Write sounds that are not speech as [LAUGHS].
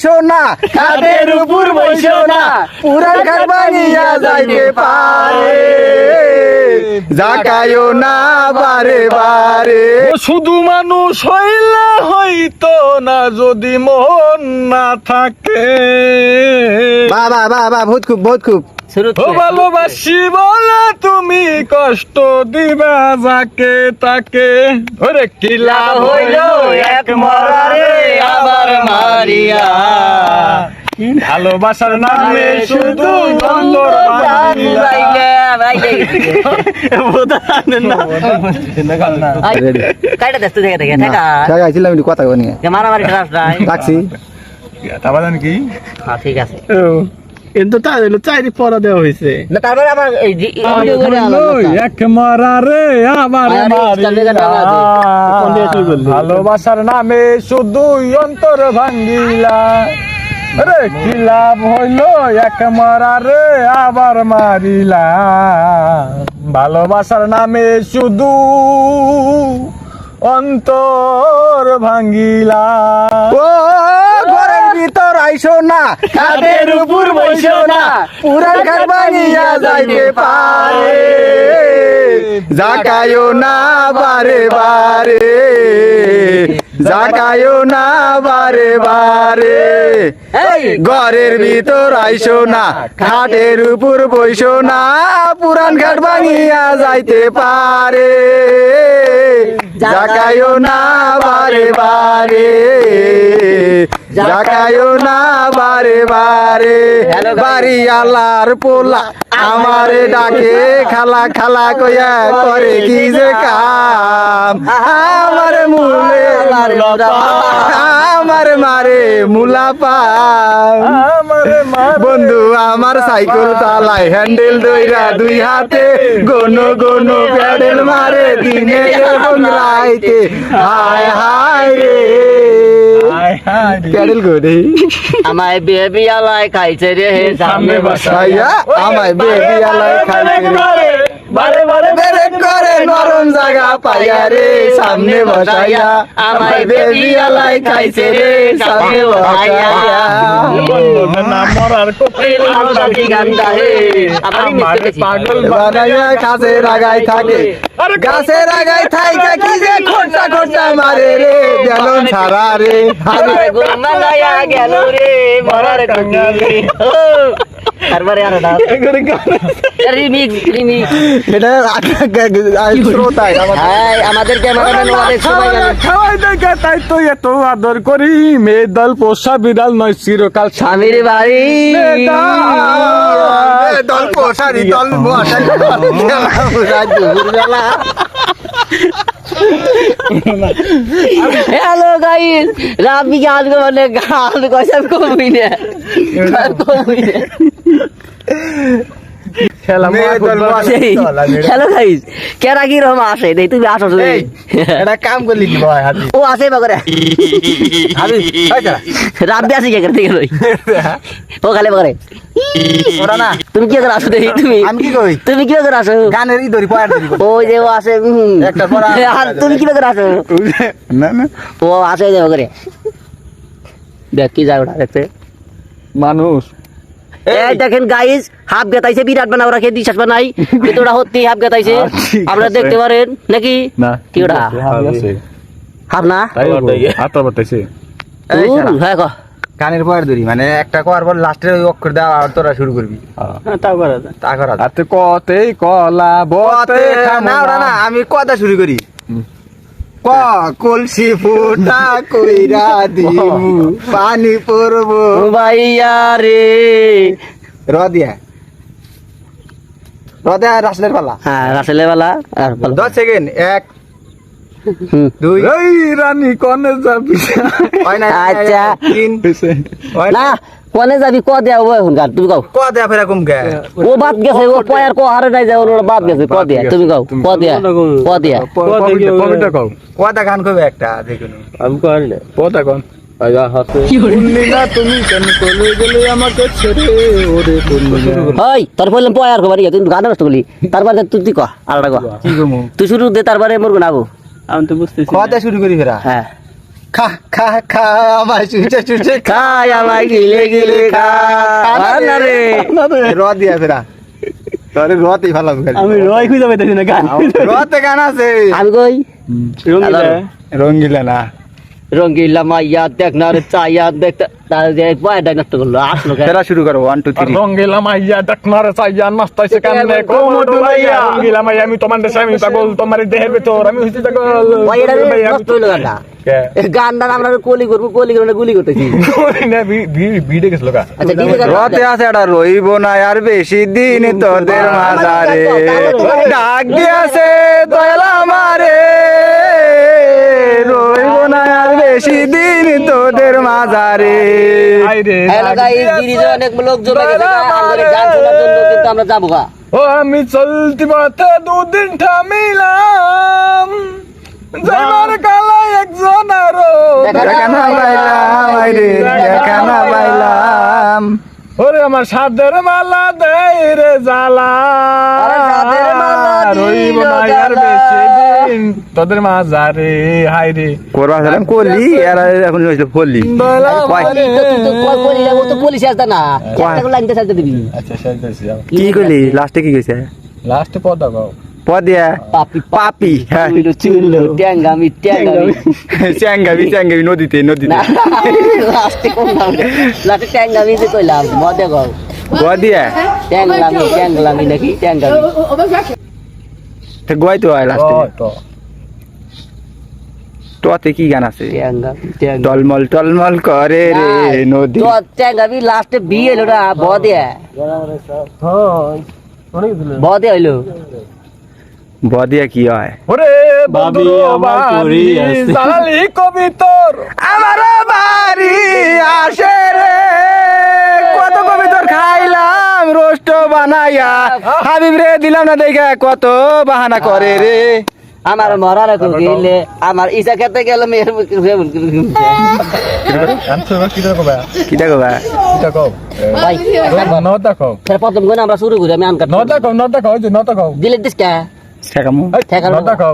আইসো না কাদের উপর বৈশো না পুরা ঘর বানিয়া যাইতে পারে। জাকায়ও না বারে বারে। শুধু মানুষ হইলে হইতো না যদি মন না থাকে। বাবা বাবা বহুত খুব বহুত খুব। ভালোবাসি বলে তুমি কষ্ট দিবা যাকে তাকে। ওরে কি লাভ হইল এক মরারে আবার মারিয়া। ভালোবাসার নামে শুধু বলি। মারামারি নাই। রাখছি। তারপর কি? হ্যাঁ ঠিক আছে। কিন্তু হলো চাইরি পড়া দেওয়া হয়েছে। না তারপরে আমার এই যে-। এক গান গাওয়া আছে। ভালোবাসার নামে শুধু অন্তর ভাঙ্গিলা। রে কি লাভ হইল? এক মারারে আবার মারিলা। ভালোবাসার নামে শুধু অন্তর ভাঙ্গিলা। ও আইসো না কাদের উপর বইসো না পুরান ঘর বানিয়া যাইতে পারে। জাকায়ও না বারে বারে জাকায়ও না বারে বারে। ঘরের ভিতর আইসো না খাটের উপর বইসো না পুরান ঘাট ভাঙিয়া যাইতে পারে। জাকায়ও না বারে বারে জাগায়ো না বারে বারে বাড়ি আলার পোলা আমারে ডাকে খালা খালা কইয়া করে কি যে কাম আমার মুলে আমার মারে মুলা বন্ধু আমার সাইকেল চালায় হ্যান্ডেল দইরা দুই হাতে। গোনো গোনো প্যাডেল মারে দিনে এবং রাইতে হায় হায় রে। রে। প্যাডেল করে আমায় বেবি আলাই খাইছে রে সামনে বসা ভাইয়া আমায় বেবি আলাই খাইছে রে। বারে বারে নরম জায়গা পাইয়া রে সামনে বসাইয়া আমায় বেবি আলাই খাইছে রে সামনে বসাইয়া। আমার থাকে কি যে খোঁটা খোঁটা মারে রে রে। গেল রে মরার তারপরে আর না রিমিক্স রিমিক্স এটা শ্রোতায় হাই আমাদের ক্যামেরাম্যান অনেক সবাই জানে। খাওয়াই দেখা তাই তো এত আদর করি। মেয়ে দল পোষা বিড়াল নয় চিরকাল স্বামীর বাড়ি। দল বসারি দুপুরবেলা। হ্যালো গাইস রাবি গান মানে গান কইছে কমই না কমই না হ্যালো গাইস কেরা কি রকম আসে? দেই তুমি আসো তুমি এটা কাম করলি কি ভাই ও আসে বাগরে। হাতি রাবি আসে কে করতে গেল ও খালি বাগরে। ওরা না। তুমি কি করে আসো দেই তুমি। আমি কি কই তুমি কি করে আসো? গানের ই ধরি পয়ার ধরি ওই যে ও আসে উম। একটা পড়া আর তুমি কি করে আসো? না না। ও আসে দেখ কি যায় ওটা দেখতে। মানুষ। এই দেখেন গাইস হাফ গেতাইছে বিরাট বানা ওরা খেয়ে বিশ্বাস বানাই ওটা হাফ গেতাইছে [LAUGHS] আপনারা দেখতে পারেন নাকি? না কি ওটা? হাফ না? তাই বাতাইছে। হ্যাঁ কো। কানের পয়ার ধরি মানে একটা কোয়ার পর লাস্টে ওই অক্ষর দেওয়া আর তোরা শুরু করবি। তা করা হাতে কতেই কলা বতে না না আমি কথা শুরু করি। ক কলসি ফুটা কইরা দিমু [LAUGHS] পানি পড়ব ভাইয়া রে। র দিয়া র দিয়া রাসলের পালা। হ্যাঁ রাসেলে বালা আর বলো। দশ সেকেন্ড এক দুই। এই রানী কনে যাবি। হয় না আচ্ছা। তিন। না কোনে যাবি? ক দেয়া ও এখন গান তুমি কও। ক দেয়া ফেরা কম গে? ও বাদ গেছে ও পয়ার কো হারে নাই যায় ওর বাদ গেছে ক দিয়া তুমি কও ক দিয়া ক দিয়া। পবিটা কও। কটা গান কবে একটা দেখুন পতা কোন না তুমি কেন চলে গেলে আমাকে ছেড়ে? ওরে পূর্ণিমা ওই তোর বললাম পয়ার কো বাড়ি তুই গান নষ্ট করলি তারপরে তুই তুই ক আলাদা ক। কি কমু? তুই শুরু দে তারপরে মরগো নাবো কটা শুরু করি ফেরা হ্যাঁ খা খা খা আমায় খাই আমায় গিলে গিলে খা। না রে। র দিয়া ফেরা তোরে রতেই ভালো লাগে আমি রয় খুঁজে পাইতেছি না গান রতে গান আছে। আমি কই? রঙিলা রঙ্গিলা না। রঙ্গিলা মাইয়া দেখ না রে চাইয়া দেখ বয়টা নষ্ট করল আসলো ফেরা শুরু করো ওয়ান টু থ্রি রঙ্গিলা মাইয়া ডাকনার চাইয়া নাস্তাইছে কান্নে কোমর দুলাইয়া। রঙ্গিলা মাইয়া আমি তোমার দেশে আমি পাগল তোমার দেহের ভেতর আমি হইছি পাগল। বয়টা নষ্ট হইল গানটা। এই গানটা আমরা কলি করব কলি করব না গুলি করতেছি [LAUGHS] ভিড়ে গেছিল গা। আচ্ছা আছে রতে আছে এটা রইব না আর বেশি দিন তোদের মাঝারে। ডাক দিয়াছে দয়াল আইরে হ্যালো গাইস ব্রিজে অনেক লোক জমে গেছে আমাদের গান শোনার জন্য কিন্তু আমরা যাব গা। ও আমি চলতি পথে দুদিন থামিলাম। কালাই একজন আরও দেখা না পাইলাম। আইরে দেখা না পাইলাম। ওরে আমার সাদের মালা দেয় রে জ্বালা। আরে সাদের মালা রইব না তোদের মাঝারে হাই রে করবা সালাম আর এখন হইছে তো কল কলি ও তো পুলিশ আসতা না। কয়? একটা লাইনতে দিবি। আচ্ছা কি কলি লাস্টে কি কইছে? লাস্টে পদ দাও। পদিয়া পাপি পাপি। হ্যাঁ। চুলো চুলো ট্যাঙ্গামি ট্যাঙ্গামি। চ্যাঙ্গাবি চ্যাঙ্গাবি নদীতে নদীতে। না লাস্টে কোন নাম লাস্টে ট্যাঙ্গামি যে কইলাম মদে গো। পদিয়া ট্যাঙ্গলামি ট্যাঙ্গলামি নাকি? ট্যাঙ্গামি। তো হয় লাস্টে। তোতে কি গান আছে? টলমল টলমল করে রে নদী। তো ট্যাঙ্গামি লাস্টে বিয়ে হলো না বদে বদে হইল। বদিয়া কি হয়? ওরে আমার করি। জালালি কবিতর আমার বাড়ি আসে রে। কত কবিতর খাইলাম রোস্ট বানাইয়া। হাবিব রে দিলাম না দেখা কত বাহানা করে রে। আমার মরার গেলে আমার ইসা খেতে গেল মেয়ের আনছো কি দেখো বা কি দেখো বা কি দেখো ভাই ন দেখো ফের প্রথম কোন আমরা শুরু করি আমি আনকার ন দেখো ন দেখো যে ন দেখো দিলে দিস কে? শেখামু ঠেকানো। ন দেখো